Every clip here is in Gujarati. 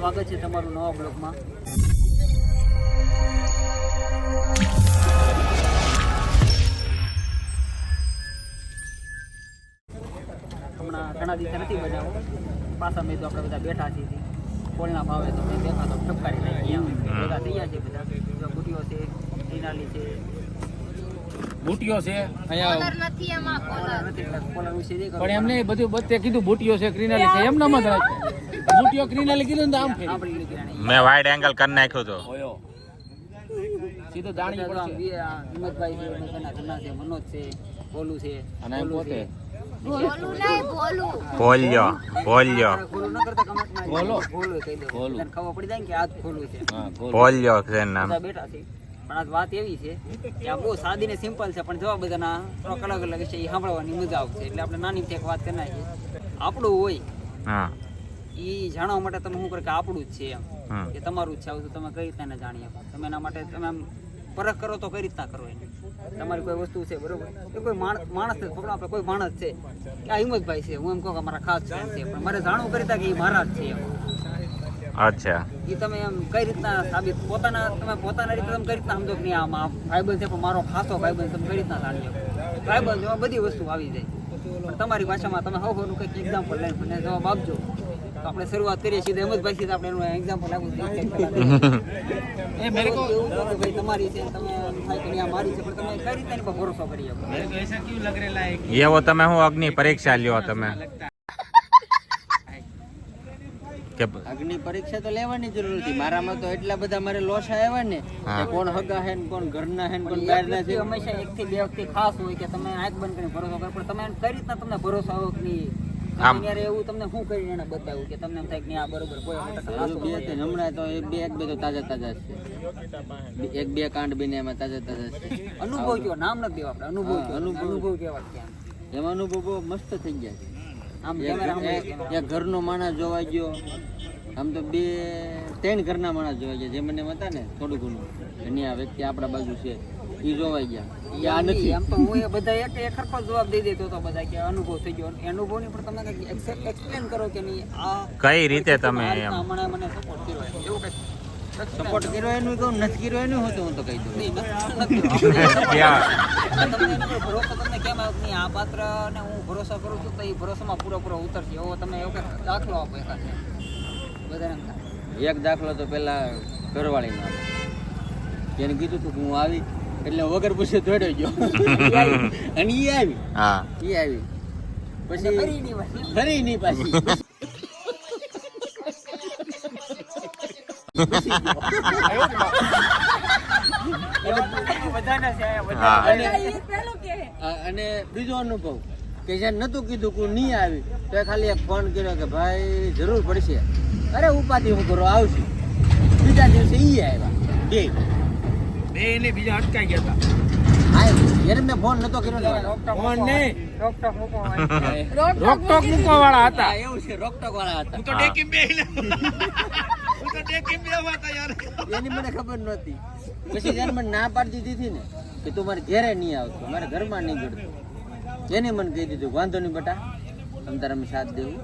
સ્વાગત છે તમારું નવા બ્લોગમાં. હમણાં ઘણા દિવસે નથી બનાવો પાછા મેં તો આપણે બધા બેઠા છીએ કોલના ભાવે તો મેં દેખા તો ઠપકારી લઈ ગયા ભેગા થઈ ગયા છે બધા. ગુટીઓ છે ઈનાલી છે. બુટીઓ છે? અહીંયા કલર નથી એમાં કલર નથી કોલર વિશે પણ એમને બધું બધે કીધું બુટીઓ છે ક્રિનાલી છે. એમ નામ જ રાખે બુટીઓ ક્રિનાલી કીધું ને આમ ફેરી. મેં વાઇડ એંગલ કરી નાખ્યો તો. ઓયો. સીધો દાણી પડશે હિંમતભાઈ છે એના ઘરના છે મનોજ છે બોલુ છે. અને પોતે બોલ છે નામ. છે. પણ આ વાત એવી છે કે આ બહુ સાદી ને સિમ્પલ છે પણ જવા બધાના થોડાક અલગ અલગ છે. એ સાંભળવાની મજા આવશે. એટલે આપણે નાની એક વાત કરી નાખીએ. આપણું હોય હા. એ જાણવા માટે તમે શું કરે કે આપણું જ છે એમ. કે તમારું જ છે. આવું તમે કઈ રીતે જાણી શકો? તમે એના માટે તમે આમ પરખ કરો તો કઈ રીતના કરો એને? તમારી કોઈ વસ્તુ છે બરોબર? એ કોઈ માણસ માણસ છે પકડો આપણે કોઈ માણસ છે. કે આ હિંમતભાઈ છે હું એમ કહું કે મારા ખાસ ફ્રેન્ડ છે પણ મારે જાણવું કરી કે એ મારા જ છે એમ. અચ્છા. એ તમે એમ કઈ રીતના સાબિત પોતાના તમે પોતાના રીતે તમે કઈ રીતના સમજો કે નહીં આમાં આ ભાઈબંધ છે પણ મારો ખાસો ભાઈબંધ તમે કઈ રીતના જાણી શકો ભાઈબંધ બધી વસ્તુ આવી જાય. પણ તમારી ભાષામાં તમે હવ હવનું કંઈક એક્ઝામ્પલ લઈને મને જવાબ આપજો. આપણે શરૂઆત કરીએ છીએ. અહેમદભાઈ થી આપણે એનું એક્ઝામ્પલ આપું એ અગ્નિ પરીક્ષા લ્યો તમે. અગ્નિ પરીક્ષા તો લેવાની જરૂર નથી મારામાં તો એટલા બધા મારે લોસ આવ્યા ને કોણ હગા હે કોણ ઘરના હે ને કોણ બહારના છે. હંમેશા એક થી બે વખત ખાસ હોય કે તમે આંખ બંધ કરીને ભરોસો કરો. પણ તમે કઈ રીતના તમને ભરોસો આવો કે આમ. તમે એવું તમને શું કરીને એને બતાવ્યું કે તમને એમ થાય કે આ બરોબર કોઈ હમણાં તો એક બે એક બે તો તાજા તાજા છે. એક બે કાંડ બીને એમાં તાજા તાજા છે. અનુભવ કયો નામ નથી દેવા આપણે અનુભવ અનુભવ. અનુભવ કેવા એમાં? અનુભવ બહુ મસ્ત થઈ ગયા છે. આમ કેમેરા ઘરનો માણસ જોવા ગયો. આમ તો બે ત્રણ ઘરના માણસ જોવા ગયા. જે મને હતા ને થોડું ઘણું. આ વ્યક્તિ આપણા બાજુ છે. એ જોવાઈ ગયા. આ નથી. એમ તો હું એ બધા એક એક સરખો જવાબ દઈ દેતો હતો બધા કે અનુભવ થઈ ગયો. અનુભવ અનુભવની પણ તમે કંઈક એક્સપ્લેન કરો કે નહીં આ કઈ રીતે તમે એમ? મને મને સપોર્ટ કર્યો એવું સપોર્ટ કર્યો એનું કહું નથી કર્યો એનું હતું હું તો કહી દઉં. ભરોસો તમને કેમ આવ્યો નહીં? આ પાત્રને હું ભરોસો કરું છું તો એ ભરોસામાં પૂરેપૂરો ઉતરશે. એવો તમે એવો દાખલો આપો એકાદ બધાને એક દાખલો તો પેલા ઘરવાળીનો એને કીધું હતું કે હું આવી એટલે વગર પૂછે દોડ્યો ગયો. અને ઈ આવી. હા. ઈ આવી. ફરી પછી. નહીં ફરી નહીં પાછી. બધાને છે આ બધા. હા અને બીજો અનુભવ કે જે નતું કીધું કે નહીં આવી તો એ ખાલી એક ફોન કર્યો કે ભાઈ જરૂર પડશે. અરે ઉપાધિ હું કરો આવશે. બીજા દિવસે ઈ આવ્યા. બે. બે એને બીજા અટકાઈ ગયા હતા. ફોન નતો કર્યો ફોન નહીં. રોકટોક મૂકો હોય. રોકટોક મૂકવા વાળા હતા. એવું છે રોકટોક વાળા હતા. હું તો ડેકીમ બે હું તો ડેકીમ બે હતા યાર. એની મને ખબર નહોતી. પછી જ્યારે મને ના પાડી દીધી હતી ને કે તું મારે ઘેરે નહીં આવતો મારે ઘરમાં નહીં ગળતો એને મને કહી દીધું વાંધો નહીં બટા તમ તારા અમે સાથ દેવું.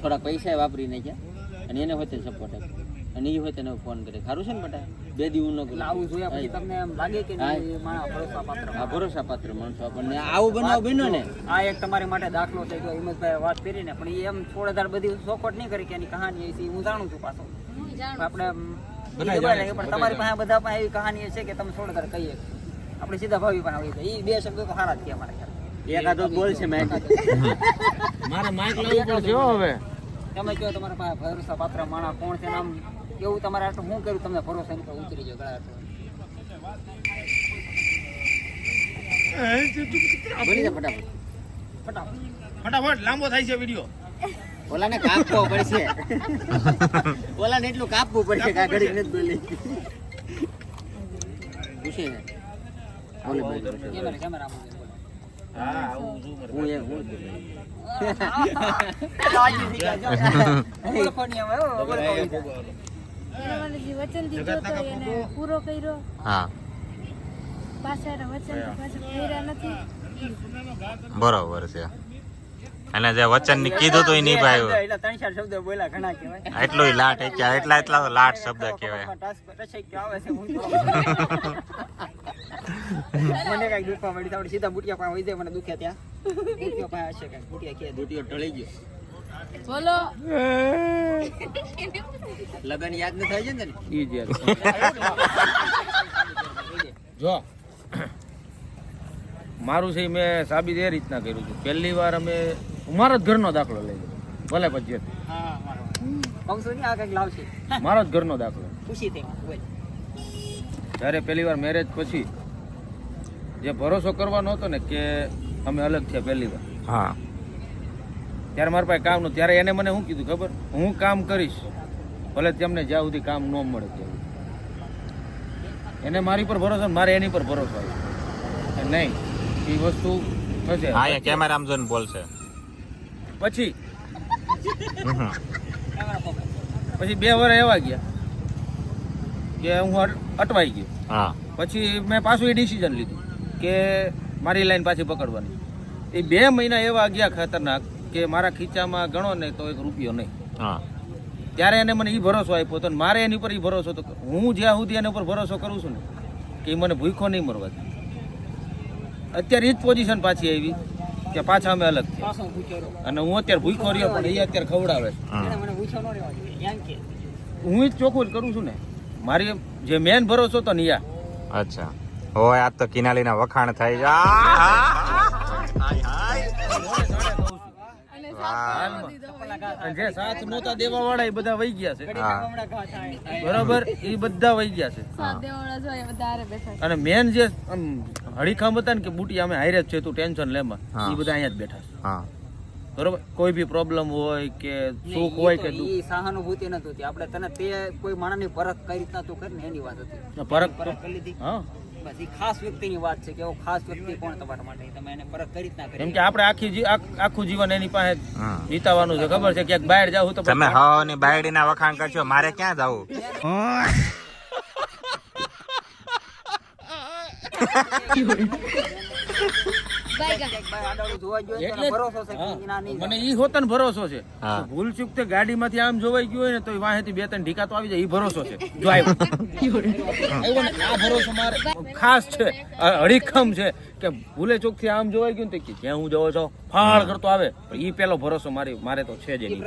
થોડા પૈસા વાપરી નાખ્યા અને એને હોય સપોર્ટ આપ્યો. અને એ હોય તેને ફોન કરે. સારું છે ને બટા? બે દિવસ નો એટલે આવું પછી તમને એમ લાગે કે નહીં ભરોસા પાત્ર આ ભરોસા પાત્ર માણસો આપણને. આવું બનાવ બન્યો ને? આ એક તમારી માટે દાખલો થઈ ગયો હિંમતભાઈ વાત કરી ને પણ એ એમ થોડા બધી ચોખવટ નહીં કરી કે એની કહાની એ હું જાણું છું પાછો. આપણે પણ તમારી પાસે બધા પાસે એવી કહાની છે કે તમે થોડા કહીએ. આપણે સીધા ભાવી પણ આવી જાય એ બે શબ્દો તો સારા જ છે અમારા ખ્યાલ. એકાદો બોલ છે મેં મારે માઇક લાવવું પડશે હવે. તમે કહો તમારા પાસે ભરોસા પાત્ર માણસ કોણ છે નામ એવું તમારે આટલું હું કર્યું તમને ભરોસો નહીં તો ઉતરી જાય ગળા આટલું ફટાફટ ફટાફટ. ફટાફટ લાંબો થાય છે વીડિયો. ઓલાને કાપવો પડશે. ઓલાને એટલું કાપવું પડશે કે આ નથી બોલી. પૂછે. બોલે બોલે. કેમેરા હા હું એ હું ઓળખોની છે. તમારે જે વચન દીધો તો એને પૂરો કર્યો. હા. પાછા વચન તો પાછા કર્યા નથી. બરોબર છે. અને જે વચનની કીધું તો નહીં ભાઈ એટલે ત્રણ ચાર શબ્દ બોલ્યા ઘણા કહેવાય. એટલો લાટ એટલા એટલા તો લાટ શબ્દ કહેવાય. મને કઈ દુખવા મળી સીધા બુટિયા પાસે વહી જાય મને દુખ્યા ત્યાં. બુટિયા પાસે હશે બુટિયા કે બુટિયો ઢળી ગયો. બોલો. લગન યાદ ન થાય છે ને ઈ જ. જો. મારું છે મેં સાબિત એ રીતના કર્યું હતું પહેલી વાર અમે હું જ ઘરનો દાખલો લઈ લીધો. ભલે પછી મારો કહું છું ને આ કંઈક લાવશે. મારો જ ઘરનો દાખલો. ખુશી થઈ બોલ. જ્યારે પહેલી વાર મેરેજ પછી જે ભરોસો કરવાનો હતો ને કે અમે અલગ થયા પહેલી વાર. હા. ત્યારે મારા પાસે કામ નહોતું. ત્યારે એને મને શું કીધું ખબર? હું કામ કરીશ. ભલે તેમને જ્યાં સુધી કામ ન મળે ત્યાં એને મારી પર ભરોસો ને મારે એની પર ભરોસો આવ્યો નહીં એ વસ્તુ થશે. હા અહીંયા કેમેરા જોઈને બોલશે. પછી. પછી બે વર્ષ એવા ગયા કે હું અટવાઈ ગયો. હા. પછી મેં પાછું એ ડિસિઝન લીધું કે મારી લાઈન પાછી પકડવાની. એ બે મહિના એવા ગયા ખતરનાક કે મારા ખીચામાં ગણો ને તો એક રૂપિયો નહીં. હા. ત્યારે એને મને એ ભરોસો આપ્યો હતો ને મારે એની ઉપર એ ભરોસો હતો હું જ્યાં સુધી એના પર ભરોસો કરું છું ને કે એ મને ભૂખો નહીં મરવા દે. અત્યારે એ જ પોઝિશન પાછી આવી કે પાછા અમે અલગ. અને હું અત્યારે ભૂખો રહ્યો પણ એ અત્યારે ખવડાવે હું. જ ચોખ્ખું જ કરું છું ને. મારી જે મેન ભરોસો તો ને યા અચ્છા. હોય આજ તો કિનાલીના વખાણ થાય છે જે સાથ નહોતા દેવા વાળા એ બધા વહી ગયા છે. બરોબર? એ બધા વહી ગયા. અને મેન જે હતા ને કે બુટી અમે હારે જ છે તું ટેન્શન લેમાં. એ બધા અહીંયા જ બેઠા છે. બરોબર? કોઈ બી પ્રોબ્લેમ હોય કે સુખ હોય કે દુઃખ. સહાનુભૂતિ નતું હતી આપણે તને તે કોઈ માણસની પરખ કઈ રીતના તું કરી ને એની વાત હતી. ફરક તો પરખ કરી લીધી. હા. બસ ઈ ખાસ વ્યક્તિની વાત છે કે એવો ખાસ વ્યક્તિ કોણ તમારા માટે? તમે એને પરખ કરી રીતના કરી એમ કે આપણે આખી જી- આખું જીવન એની પાસે. વિતાવાનું છે ખબર છે? કે બહાર જાવ તો તમે હવની બાયડીના વખાણ કરશો મારે ક્યાં જવું? મને ઈ હોતન ભરોસો છે. ભૂલ ચૂક તે ગાડીમાંથી આમ જોવાઈ ગયું હોય ને તો ઈ બે ત્રણ ઢીકા તો આવી જાય ઈ ભરોસો છે. જો આવ્યો આવ્યો આ ભરોસો મારે. ખાસ છે અડીખમ છે કે ભૂલે ચૂકથી આમ જોવાઈ ગયું ને કે જ્યાં હું જોવો છો ફાળ કરતો આવે. પણ ઈ પેલો ભરોસો મારી મારે તો છે જ નહીં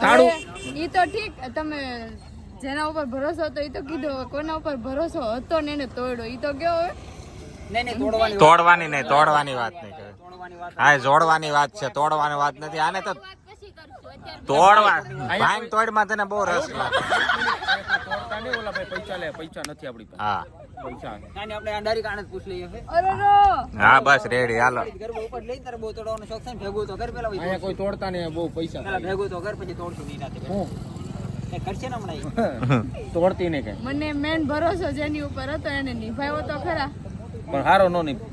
તાળું. ઈ તો ઠીક તમે જેના ઉપર ભરોસો હતો એ તો કીધો હવે કોના ઉપર ભરોસો હતો ને એને તોડ્યો એ તો નહીં નહીં તોડવાની વાત- નહીં તોડવાની વાત નહીં કરે. હા જોડવાની વાત છે તોડવાની વાત નથી. આને તો તોડવા ભાંગ તોડમાં તને બહુ રસ લાગે. તોડતા નહીં ઓલા ભાઈ પૈસા લે પૈસા નથી આપણી પાસે. હા. પૈસા નાની આપણે આ ડાયરેક્ટ આને જ પૂછ લઈએ હવે અરે રો હા બસ રેડી હાલો. ઉપર લઈ બહુ તોડવાનો શોખ છે ને તો કર પેલા કોઈ તોડતા નહીં બહુ પૈસા ભેગું તો કર પછી તોડશું નહીં રાતે હું? એ કરશે ને હમણાં તોડતી નહીં કઈ. મને મેન ભરોસો જેની ઉપર હતો એને નિભાવ્યો તો ખરા. પણ હારો નો નહીં કરો.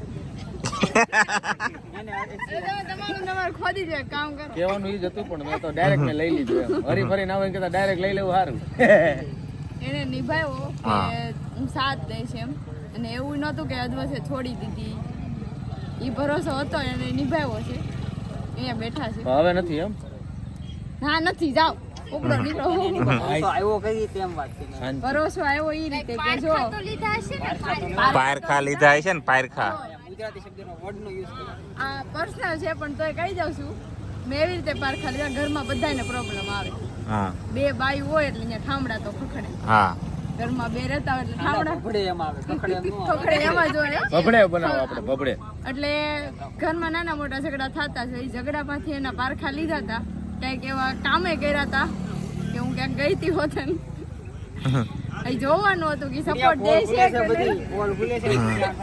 ઈ જ હતું પણ મેં તો ડાયરેક્ટ મેં લઈ લીધું હરી ફરી ના હોય કે ડાયરેક્ટ લઈ લેવું સારું એને નિભાવ્યો કે હું. સાથ દઈશ એમ. અને એવું નહોતું કે અધવસે છોડી દીધી. એ ભરોસો હતો એને નિભાવ્યો છે. અહીંયા બેઠા છે. હવે નથી એમ? ના નથી જાઓ. ઉપડો નીકળો આવ્યો કઈ તેમ વાત છે? આવ્યો એ રીતે કે જો. લીધા હશે ને પારખા લીધા છે ને પારખા. ગુજરાતી શબ્દનો વર્ડનો યુઝ આ પર્સનલ છે પણ તોય કહી જાઉં છું મેં એવી રીતે પારખા લીધા ઘરમાં બધાને પ્રોબ્લેમ આવે. બે બાઈ હોય એટલે અહીંયા ઠામડા તો ખખડે. હા. ઘરમાં બે રહેતા હોય એટલે ઠામડા. ભડે એમ આવે કખડે એમ ન આવે. ખખડે એમાં જ હોય બબડે બનાવો આપણે બબડે એટલે ઘરમાં નાના મોટા ઝઘડા થતા છે એ ઝઘડામાંથી એના પારખા લીધા હતા. કંઈક એવા કામે કર્યા હતા કે હું ક્યાંક ગઈ હતી હોત ને. જોવાનું હતું કે સપોર્ટ દે છે કે નહીં?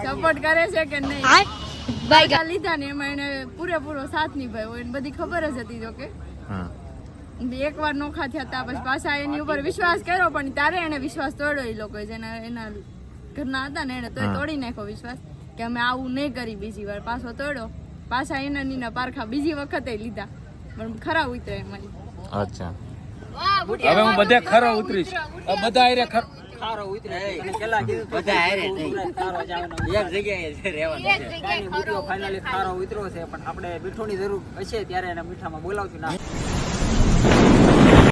સપોર્ટ કરે છે કે નહીં? પારખા લીધા ને એમાં એને પૂરેપૂરો સાથ નિભાવ્યો. એને બધી ખબર જ હતી જો કે. એકવાર એક વાર નોખા થયા હતા પછી પાછા એની ઉપર વિશ્વાસ કર્યો પણ ત્યારે એને વિશ્વાસ તોડ્યો એ લોકો જેના એના ઘરના હતા ને એને તો તોડી નાખ્યો વિશ્વાસ કે અમે આવું નહીં કરી બીજી વાર. પાછો તોડ્યો. પાછા એના નીના પારખા બીજી વખતે લીધા. પણ ખરા ઉતરે એમાં અચ્છા. હવે હું બધે ખરો ઉતરીશ. બધા આરે ખરો. ખારો ઉતરે. તને પેલા કીધું બધા આરે નહીં. ખારો એક જગ્યાએ છે રહેવાનું છે. ફાઇનલી ખારો ઉતર્યો છે પણ આપણે મીઠુંની જરૂર હશે ત્યારે એને મીઠામાં બોલાવશું. ના.